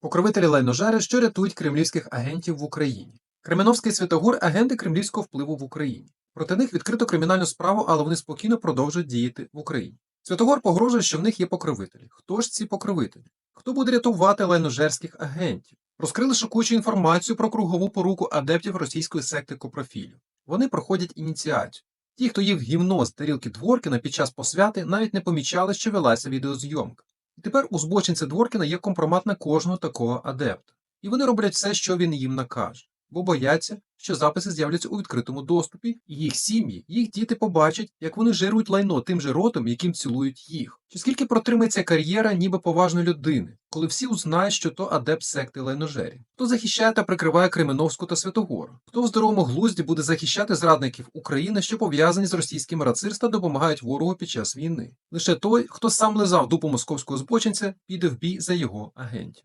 Покровителі лайножари, що рятують кремлівських агентів в Україні. Кременовський Святогор агенти кремлівського впливу в Україні. Проти них відкрито кримінальну справу, але вони спокійно продовжують діяти в Україні. Святогор погрожує, що в них є покровителі. Хто ж ці покровителі? Хто буде рятувати лайножерських агентів? Розкрили шокуючу інформацію про кругову поруку адептів російської секти Копрофілю. Вони проходять ініціацію. Ті, хто їв гімно з тарілки Дворкіна під час посвяти, навіть не помічали, що велася відеозйомка. Тепер у збочинця Дворкіна є компромат на кожного такого адепта. І вони роблять все, що він їм накаже, бо бояться, що записи з'являться у відкритому доступі, і їх сім'ї, їх діти побачать, як вони жирують лайно тим же ротом, яким цілують їх. Чи скільки протримається кар'єра ніби поважної людини, коли всі узнають, що то адепт секти лайножері, Хто захищає та прикриває Кременовську та Святогору? Хто в здоровому глузді буде захищати зрадників України, що пов'язані з російським рацирства, допомагають ворогу під час війни? Лише той, хто сам лизав дупу московського збочинця, піде в бій за його агентів.